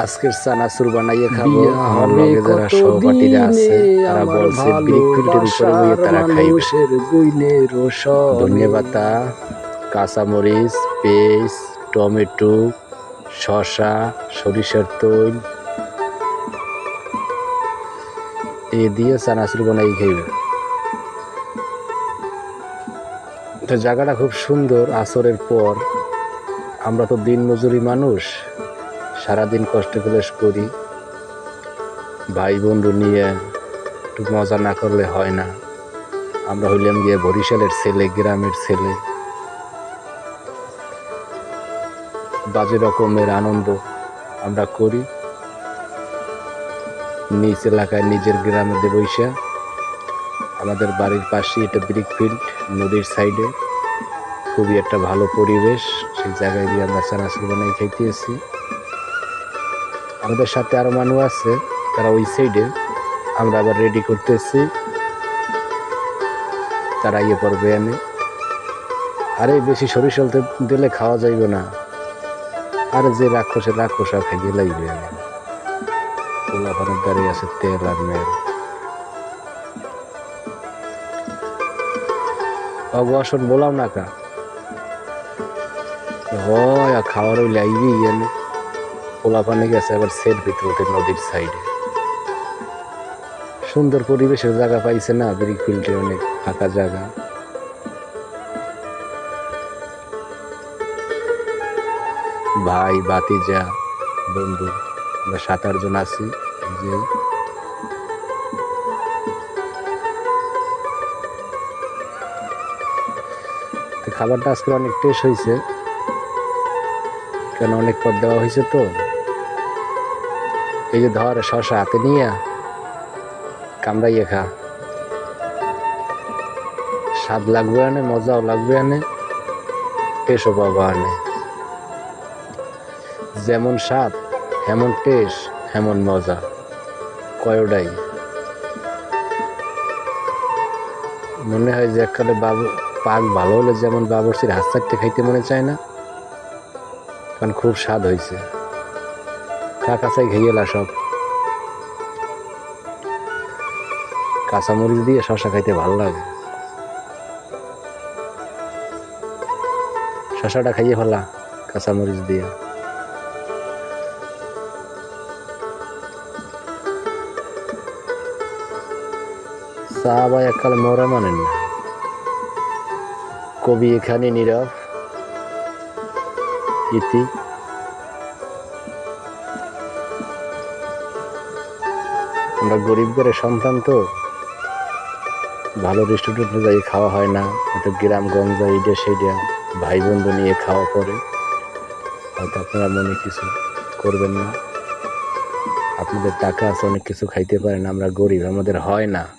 আজকের চানাচুর বানাইয়ে খাব। আমার লগে যারা সহপাঠীরা আছে তারা বলছে ব্রিক উপরে বইয়ে তারা খাইবে। ধনে পাতা কাঁচামরিচ পেঁয়াজ টমেটো শসা সরিষার তৈল। এ দিয়ে চানাচুর বানাই খাইবে। তো জায়গাটা খুব সুন্দর আসরের পর। আমরা তো দিন মজুরি মানুষ। সারাদিন কষ্ট ক্লেশ করি। ভাই বন্ধু নিয়ে একটু মজা না করলে হয় না। আমরা হইলাম গিয়ে বরিশালের ছেলে, গ্রামের ছেলে। বাজে রকমের আনন্দ আমরা করি। নিজ এলাকায়, নিজের গ্রামে বৈশা আমাদের বাড়ির পাশে এটা ব্রিক ফিল্ড, নদীর সাইডে। খুবই একটা ভালো পরিবেশ, সেই জায়গায় গিয়ে আমরা চানাচুর বানাই খাইতে এসেছি। আমাদের সাথে আরও মানুষ আছে, তারা ওই সাইডে আমরা আবার রেডি করতেছি। তারা ইয়ে পড়বে এনে। আরে বেশি সরিষাল দিলে খাওয়া যাইবে না। আর যে রাক্ষসে রাক্ষসা খাইয়ে লাগবে পোলাপানের দাঁড়িয়ে আছে তেল আর মেল। বলাও না কা। হয় খাওয়ার ওই লাইবি এনে। পোলাপানে গেছে আবার সেট ভিতরে নদীর সাইডে সুন্দর পরিবেশের জায়গা পাইছে না ব্রিক ফিল্ডে অনেক ফাঁকা জায়গা। ভাই বাতিজা বন্ধু, আমরা সাত আটজন আছি যে। খাবারটা আজকে অনেক টেস্ট হয়েছে কেন অনেক পদ দেওয়া হয়েছে তো? এই যে ধর, শশা, হাতে নিয়ে কামড়াইয়ে খা। স্বাদ লাগবে আনে, মজাও লাগবে আনে টেস্টও পাবা আনে। যেমন স্বাদ এমন টেস্ট এমন মজা। কয়টাই মনে হয় যে এককালে বাবু, পাক ভালো হলে যেমন বাবরসির হাত চারটে খাইতে মনে চায় না, কারণ খুব স্বাদ হয়েছে কাকাচাই খেয়েলা সব। কাঁচামরিচ দিয়ে শশা খাইতে ভালো লাগে। শশাটা খাইয়ে ফেলা কাঁচামরিচ দিয়ে। চা বা এককালে মরা মানেন না। কবি এখানে নীরব, ইতি আমরা গরিব ঘরে সন্তান তো। ভালো রেস্টুরেন্টে যাই, খাওয়া হয় না। হয়তো গ্রামগঞ্জ এটা সেইটা ভাই বন্ধু নিয়ে খাওয়া পরে হয়তো আপনারা মনে কিছু করবেন না। আপনাদের টাকা আছে, অনেক কিছু খাইতে পারেন, আমরা গরিব, আমাদের হয় না।